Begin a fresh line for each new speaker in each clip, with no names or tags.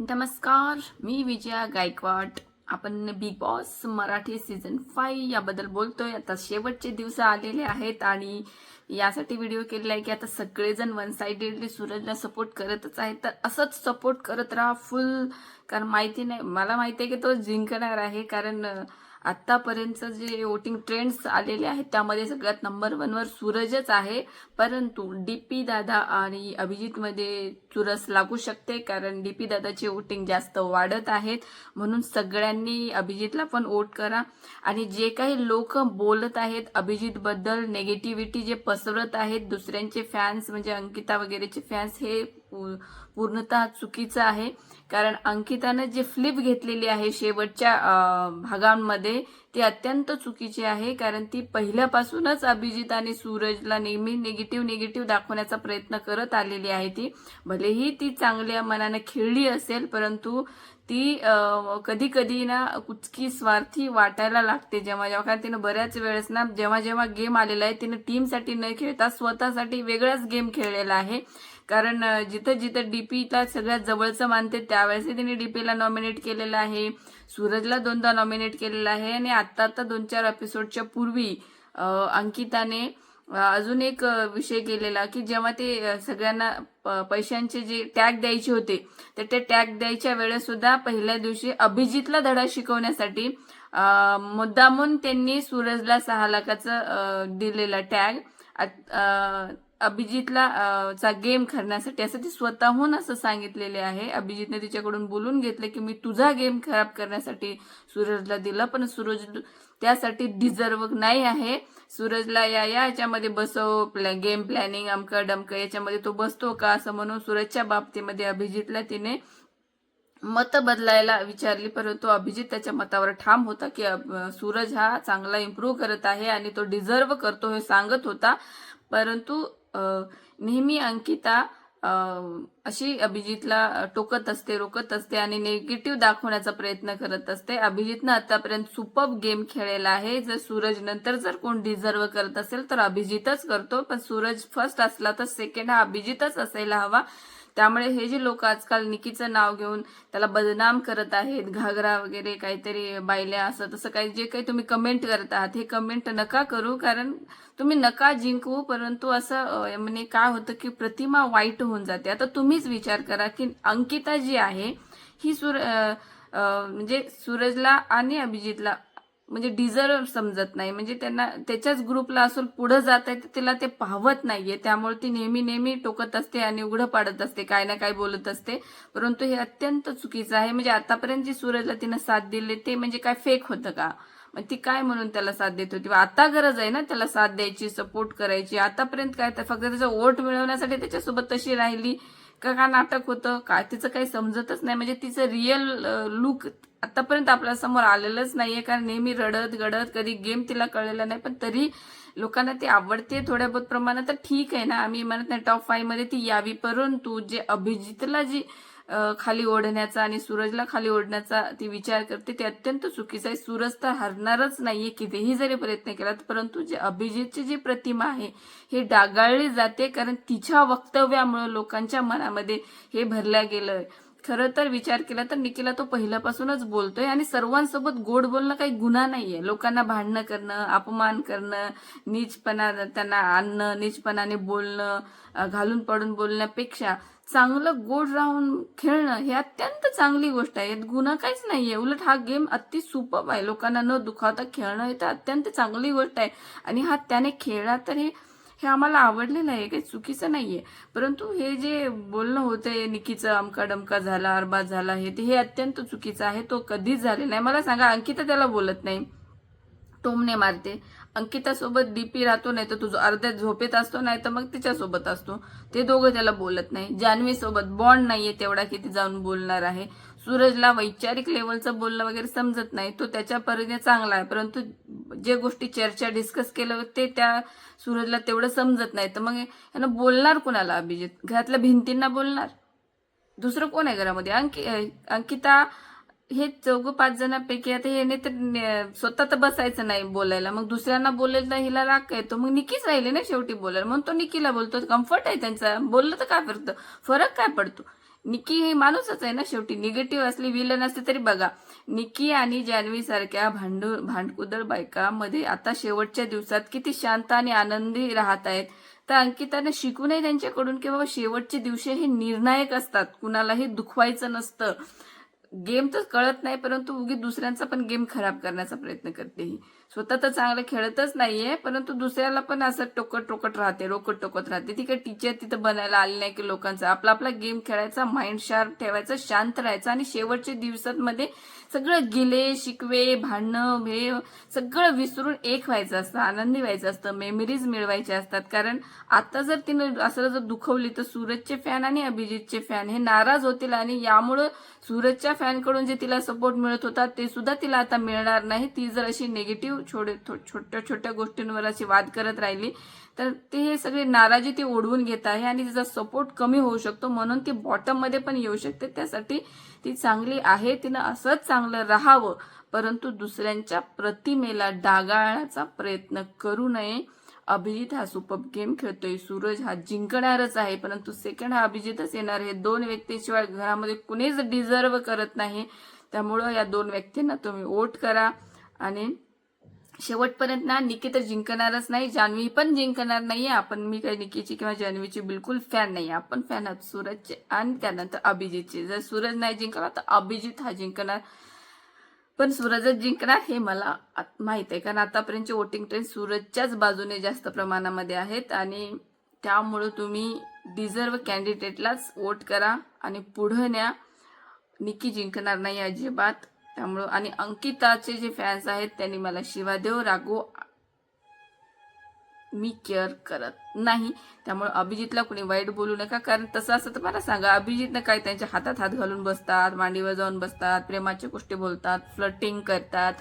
नमस्कार मी विजया गायकवाड. आपण Bigg Boss Marathi season five याबद्दल बोलतोय. आता शेवटचे दिवस आलेले आहेत आणि यासाठी व्हिडिओ केलेला आहे की आता सगळेजण वन साइडेडली सूरजला सपोर्ट करतच आहेत. तर असंच सपोर्ट करत राहा फुल कारण माहिती नाही मला माहिती आहे की तो जिंकणार आहे. कारण आत्तापर्यंत जे वोटिंग ट्रेंड्स आलेले आहेत त्यामध्ये सगळ्यात नंबर वनवर सूरजच आहे. परंतु डी पी दादा आणि अभिजितमध्ये चुरस लागू शकते कारण डी पी दादाची वोटिंग जास्त वाढत आहेत. म्हणून सगळ्यांनी अभिजितला पण वोट करा. आणि जे काही लोक बोलत आहेत अभिजितबद्दल नेगेटिव्हिटी जे पसरत आहेत दुसऱ्यांचे फॅन्स म्हणजे अंकिता वगैरेचे फॅन्स हे पू- पूर्णतः चुकीचं आहे. कारण अंकितानं जे फ्लिप घेतलेली आहे शेवटच्या भागांमध्ये ती अत्यंत चुकीची आहे. कारण ती पहिल्यापासूनच अभिजित आणि सूरजला नेहमी निगेटिव्ह निगेटिव्ह दाखवण्याचा प्रयत्न करत आलेली आहे ती. भलेही ती चांगल्या मनाने खेळली असेल परंतु ती कधी कधी ना कुचकी स्वार्थी वाटायला लागते जेव्हा जेव्हा. कारण तिनं बऱ्याच वेळेस ना जेव्हा जेव्हा गेम आलेला आहे तिनं टीमसाठी न खेळता स्वतःसाठी वेगळाच गेम खेळलेला आहे. कारण जिथं जिथं डी पीला सगळ्यात जवळचं मानते त्यावेळेस तिने डीपीला नॉमिनेट केलेलं आहे. सूरजला दोनदा नॉमिनेट केलेलं आहे आणि आत्ता आता दोन चार एपिसोडच्या पूर्वी अंकिताने अजून एक विषय केलेला की जेव्हा ते सगळ्यांना प- पैशांचे जे टॅग द्यायचे होते तर ते टॅग द्यायच्या वेळेस सुद्धा पहिल्या दिवशी अभिजितला धडा शिकवण्यासाठी मुद्दामून त्यांनी सूरजला सहा लाखाचं दिलेला टॅग अभिजितला चा गेम खेळण्यासाठी असं ती स्वतःहून असं सांगितलेले आहे. अभिजितने तिच्याकडून बोलून घेतलं की मी तुझा गेम खराब करण्यासाठी सूरजला दिला पण सूरज त्यासाठी डिझर्व नाही आहे. सूरजला या या याच्यामध्ये बसव प्लॅ गेम प्लॅनिंग अमकं डमकं याच्यामध्ये तो बसतो का? असं म्हणून सूरजच्या बाबतीमध्ये अभिजितला तिने मत बदलायला विचारली. परंतु अभिजित त्याच्या मतावर ठाम होता की सूरज हा चांगला इम्प्रूव्ह करत आहे आणि तो डिझर्व करतो हे सांगत होता. परंतु नेहमी अंकिता अशी अभिजितला टोकत असते रोकत असते आणि निगेटिव्ह दाखवण्याचा प्रयत्न करत असते. अभिजितनं आतापर्यंत सुपब गेम खेळलेला आहे. जर सूरज नंतर जर कोण डिझर्व करत असेल तर अभिजितच करतो. पण सूरज फर्स्ट असला तर सेकंड हा अभिजितच असायला हवा. त्यामुळे हे जे लोक आजकाल निकीचं नाव घेऊन त्याला बदनाम करत आहेत घागरा वगैरे काहीतरी बायल्या असं तसं काही जे काही तुम्ही कमेंट करत आहात हे कमेंट नका करू कारण तुम्ही नका जिंकवू परंतु असं म्हणजे काय होतं की प्रतिमा वाईट होऊन जाते. आता तुम्हीच विचार करा की अंकिता जी आहे ही सुर म्हणजे सूरजला आणि अभिजितला म्हणजे डिझर्व समजत नाही. म्हणजे त्यांना त्याच्याच ग्रुपला असून पुढे जात आहे तिला ते पाहवत नाहीये. त्यामुळे ती नेहमी नेहमी टोकत असते आणि उघडं पाडत असते. काय ना काय बोलत असते. परंतु हे अत्यंत चुकीचं आहे. म्हणजे आतापर्यंत जी सूरजला तिनं साथ दिली ते म्हणजे काय फेक होतं का? मग ती काय म्हणून त्याला साथ देत होती? आता गरज आहे ना त्याला साथ द्यायची सपोर्ट करायची. आतापर्यंत काय तर फक्त त्याचा वोट मिळवण्यासाठी त्याच्यासोबत तशी राहिली. का का नाटक होतं? काय तिचं काही समजतच नाही. म्हणजे तिचं रिअल लुक आतापर्यंत आपल्यासमोर आलेलंच नाहीये. कारण नेहमी रडत गडत कधी गेम तिला कळलेला नाही. पण तरी लोकांना ती आवडते थोड्या बहुत प्रमाणात. तर ठीक आहे ना. आम्ही म्हणत नाही टॉप फाईव्हमध्ये ती यावी. परंतु जे अभिजितला जी खाली ओढण्याचा आणि सूरजला खाली ओढण्याचा ती विचार करते ते अत्यंत चुकीचं आहे. सूरज तर हरणारच नाहीये कितीही जरी प्रयत्न केला परंतु जे अभिजितची जी प्रतिमा आहे हे डागाळली जाते कारण तिच्या वक्तव्यामुळे लोकांच्या मनामध्ये हे भरल्या गेलं खरं तर विचार केला तर निकिला तो पहिल्यापासूनच बोलतोय आणि सर्वांसोबत गोड बोलणं काही गुन्हा नाहीये. लोकांना भांडणं करणं अपमान करणं नीचपणा त्यांना आणणं नीचपणाने बोलणं घालून पडून बोलण्यापेक्षा चांगलं गोड राहून खेळणं हे अत्यंत चांगली गोष्ट आहे. यात गुन्हा काहीच नाहीये. उलट हा गेम अति सुपब आहे. लोकांना न दुखावता खेळणं हे तर अत्यंत चांगली गोष्ट आहे. आणि हा त्याने खेळला तर हे हे आम्हाला आवडलेलं आहे. काही चुकीचं नाहीये. परंतु हे जे बोलणं होतंय निकीचं अमका डमका झाला अरबाज झाला हे ते हे अत्यंत चुकीचं आहे. तो कधीच झालेला नाही. मला सांगा अंकिता त्याला बोलत नाही. टोमने मारते. अंकितासोबत डी डीपी राहतो नाही तर तुझं अर्ध्या झोपेत असतो नाही तर मग तिच्यासोबत असतो. ते दोघं त्याला बोलत नाही. जान्हवी सोबत बॉन्ड नाहीये तेवढा किती जाऊन बोलणार आहे. सूरजला वैचारिक लेवलचं बोलणं वगैरे समजत नाही. तो त्याच्या परीने चांगला आहे. परंतु जे गोष्टी चर्चा डिस्कस केलं ते त्या सूरजला तेवढं समजत नाही. तर मग यानं बोलणार कुणाला अभिजित? घरातल्या भिंतींना बोलणार? दुसरं कोण आहे घरामध्ये? अंकि अंकिता हे चौघ पाच जणांपैकी आता हे नाही तर स्वतः तर बसायचं नाही बोलायला. मग दुसऱ्यांना बोलेल तर हिला राग येतो. मग निकीच राहिले ना शेवटी बोलायला. म्हणून तो निकीला बोलतो. कम्फर्ट आहे त्यांचा. बोललं तर काय फरक? फरक काय पडतो? निकी हे माणूसच आहे ना शेवटी. निगेटिव्ह असली विलन असते तरी बघा. निकी आणि जान्हवी सारख्या भांडू भांडकुदळ बायकामध्ये आता शेवटच्या दिवसात किती शांत आणि आनंदी राहत आहेत. तर अंकिताने शिकूनही त्यांच्याकडून की बाबा शेवटचे दिवशी हे निर्णायक असतात. कुणालाही दुखवायचं नसतं. गेम तर कळत नाही परंतु उगी दुसऱ्यांचा पण गेम खराब करण्याचा प्रयत्न करते ही. स्वतः तर चांगलं खेळतच नाहीये परंतु दुसऱ्याला पण असं टोकट टोकट राहते रोकट टोकत राहते. ती काही टीचर तिथं बनायला आली नाही की लोकांचा. आपला आपला गेम खेळायचा माइंड शार्प ठेवायचा शांत राहायचा आणि शेवटच्या दिवसांमध्ये सगळं गिले शिकवे भांडणं हे सगळं विसरून एक व्हायचं असतं आनंदी व्हायचं असतं मेमरीज मिळवायच्या असतात. कारण आता जर तिनं असं जर दुखवली तर सूरजचे फॅन आणि अभिजितचे फॅन हे नाराज होतील आणि यामुळं सूरजच्या फॅनकडून जे तिला सपोर्ट मिळत होता ते सुद्धा तिला आता मिळणार नाही. ती जर अशी निगेटिव्ह छोटे छोट्या छोट्या गोष्टींवर अशी वाद करत राहिली. तर ते हे सगळे नाराजी ती ओढवून घेत आहे आणि तिचा सपोर्ट कमी होऊ शकतो. म्हणून ती बॉटममध्ये पण येऊ शकते. त्यासाठी ती चांगली आहे. तिनं असंच चांगलं राहावं. परंतु दुसऱ्यांच्या प्रतिमेला डागाळण्याचा प्रयत्न करू नये. अभिजित हा सुपर गेम खेळतोय. सूरज हा जिंकणारच आहे. परंतु सेकंड हा अभिजितच येणार हे दोन व्यक्तीशिवाय घरामध्ये कुणीच डिझर्व करत नाही. त्यामुळं या दोन व्यक्तींना तुम्ही वोट करा. आणि शेवटपर्यंत ना निकी तर जिंकणारच नाही जान्हवी पण जिंकणार नाहीये. आपण मी काही निकीची किंवा जान्हवीची बिलकुल फॅन नाही आपण फॅन आहोत सूरजचे आणि त्यानंतर अभिजितचे. जर सूरज नाही जिंकला तर अभिजित हा जिंकणार. पण सूरजच जिंकणार हे मला माहीत आहे. कारण आतापर्यंतचे वोटिंग ट्रेंड सूरजच्याच बाजूने जास्त प्रमाणामध्ये आहेत. आणि त्यामुळं तुम्ही डिझर्व कॅन्डिडेटलाच वोट करा आणि पुढं न्या. निकी जिंकणार नाही अजिबात. त्यामुळं आणि अंकिताचे जे फॅन्स आहेत त्यांनी मला शिवादेव रागो मी केअर करत नाही. त्यामुळे अभिजितला कोणी वाईट बोलू नका. कारण तसं असं तर मला सांगा अभिजितनं काय त्यांच्या हातात हात घालून बसतात मांडीवर जाऊन बसतात प्रेमाच्या गोष्टी बोलतात फ्लटिंग करतात.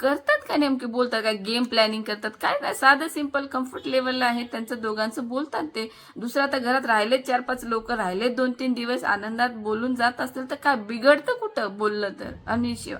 करतात का नेमके? बोलतात काय गेम प्लॅनिंग करतात काय नाही साधं सिंपल कम्फर्ट लेवलला आहे. त्यांचं दोघांचं बोलतात ते. दुसरं आता घरात राहिले चार पाच लोक राहिले दोन तीन दिवस आनंदात बोलून जात असतील तर काय बिघडतं कुठं बोललं तर? आणि शिव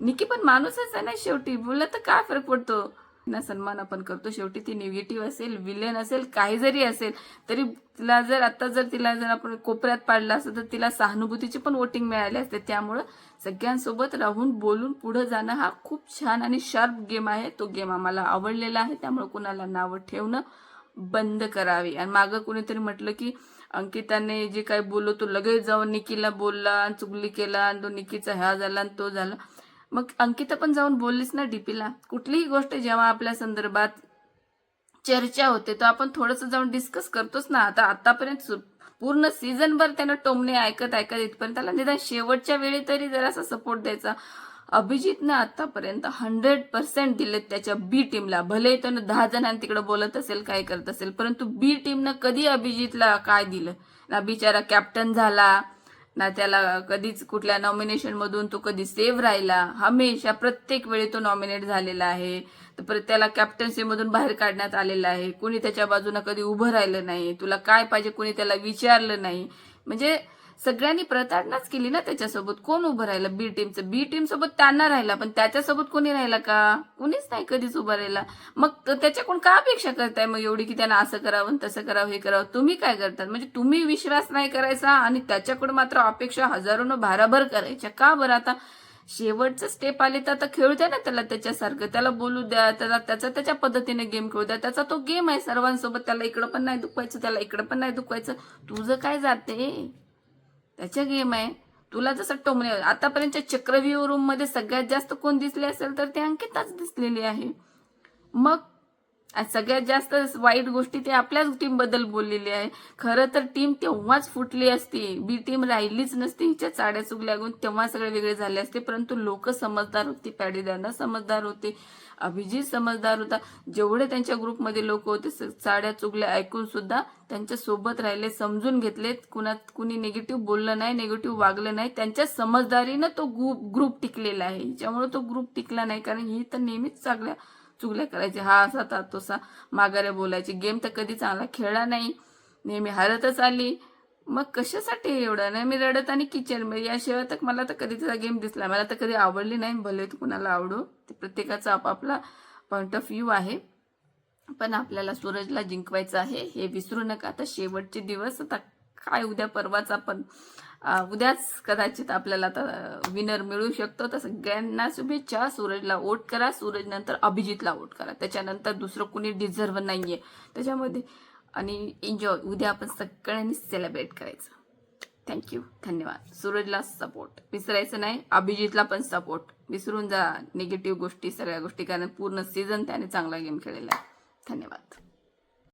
निकी पण माणूसच आहे ना शेवटी. बोललं तर काय फरक पडतो? ना सन्मान आपण करतो. शेवटी ती निगेटिव्ह असेल विलेन असेल काही जरी असेल तरी तिला जर आता जर तिला जर आपण कोपऱ्यात पाडलं असतं तर तिला सहानुभूतीची पण वोटिंग मिळाली असते. त्यामुळं सगळ्यांसोबत राहून बोलून पुढे जाणं हा खूप छान आणि शार्प गेम आहे. तो गेम आम्हाला आवडलेला आहे. त्यामुळे कुणाला नावं ठेवणं बंद करावी. आणि मागं कुणीतरी म्हटलं की अंकिताने जे काही बोललो तो लगेच जाऊन निकीला बोलला आणि चुगली केला आणि तो निकीचा ह्या झाला आणि तो झाला. मग अंकिता पण जाऊन बोललीच ना डीपीला. कुठलीही गोष्ट जेव्हा आपल्या संदर्भात चर्चा होते तर आपण थोडंसं जाऊन डिस्कस करतोच ना. आता आतापर्यंत सु- पूर्ण सीझनभर त्यानं टोमणे ऐकत ऐकत इथपर्यंत त्याला निदान शेवटच्या वेळी तरी जरासा सपोर्ट द्यायचा. अभिजितनं आतापर्यंत हंड्रेड पर्सेंट दिलेत त्याच्या बी टीमला भले त्यानं दहा जणांना तिकडे बोलत असेल काय करत असेल परंतु बी टीमनं कधी अभिजितला काय दिलं? ना बिचारा कॅप्टन झाला. ना त्याला कधीच कुठल्या नॉमिनेशन मधून तो कधी सेव्ह राहिला. हमेशा प्रत्येक वेळी तो नॉमिनेट झालेला आहे. तर परत त्याला कॅप्टन्सी मधून बाहेर काढण्यात आलेला आहे. कुणी त्याच्या बाजूने कधी उभं राहिलं नाही. तुला काय पाहिजे कुणी त्याला विचारलं नाही. म्हणजे सगळ्यांनी प्रताडणाच केली ना त्याच्यासोबत. कोण उभं राहिलं? बी टीमचं बी टीम सोबत त्यांना राहिला पण त्याच्यासोबत कोणी राहिला का? कुणीच नाही कधीच उभं राहिला. मग त्याच्याकडून का अपेक्षा करताय मग एवढी की त्यांना असं करावं तसं करावं हे करावं? तुम्ही काय करतात? म्हणजे तुम्ही विश्वास नाही करायचा आणि त्याच्याकडून मात्र अपेक्षा हजारोनं भाराभर करायच्या. का बरं आता? शेवटचं स्टेप आले तर आता खेळू द्या ना त्याला त्याच्यासारखं. त्याला बोलू द्या. त्याला त्याचा त्याच्या पद्धतीने गेम खेळू द्या. त्याचा तो गेम आहे. सर्वांसोबत त्याला इकडं पण नाही दुखवायचं त्याला इकडं पण नाही दुखवायचं. तुझं काय जाते? त्याच्या गेम आहे. तुला जसं टोमणे आतापर्यंतच्या चक्रव्यूह रूममध्ये सगळ्यात जास्त कोण दिसले असेल तर ते अंकिताच दिसलेली आहे. मग सगळ्यात जास्त वाईट गोष्टी ते आपल्याच टीमबद्दल बोललेली आहे. खरं तर टीम तेव्हाच फुटली असती. बी टीम राहिलीच नसती. हिच्या चाड्या चुगल्या लागून तेव्हा सगळे वेगळे झाले असते. परंतु लोक समजदार होती. पॅडीदाना समजदार होते. अभिजित समजदार होता. जेवढे त्यांच्या ग्रुपमध्ये लोक होते स- चाड्या चुगल्या ऐकून सुद्धा त्यांच्यासोबत राहिले समजून घेतलेत. कुणात कुणी निगेटिव्ह बोललं नाही निगेटिव्ह वागलं नाही. त्यांच्या समजदारीनं तो ग्रुप ग्रुप टिकलेला आहे. ज्यामुळे तो ग्रुप टिकला नाही. कारण ही तर नेहमीच चांगल्या चुगल्या करायची. हा असा ता तसा माघाऱ्या बोलायची. गेम तर कधी चांगला खेळला नाही. नेहमी हारतच आली. मग कशासाठी एवढं? नाही मी रडत आणि किचन याशिवाय तर मला तर कधी त्याचा गेम दिसला. मला तर कधी आवडली नाही. भले तू कुणाला आवडो. ते प्रत्येकाचा आपापला पॉइंट ऑफ व्ह्यू आहे. पण आपल्याला सूरजला जिंकवायचं आहे हे विसरू नका. आता शेवटचे दिवस. आता काय उद्या परवाच आपण उद्याच कदाचित आपल्याला आता विनर मिळू शकतो. तर सगळ्यांना शुभेच्छा. सूरजला वोट करा. सूरज नंतर अभिजितला वोट करा. त्याच्यानंतर दुसरं कुणी डिझर्व नाहीये. त्याच्यामध्ये आणि एन्जॉय उद्या आपण सगळ्यांनी सेलिब्रेट करायचं. थँक्यू धन्यवाद. सूरजला सपोर्ट विसरायचं नाही. अभिजितला पण सपोर्ट विसरून जा. निगेटिव्ह गोष्टी सगळ्या गोष्टी. कारण पूर्ण सीझन त्याने चांगला गेम खेळलेला आहे. धन्यवाद.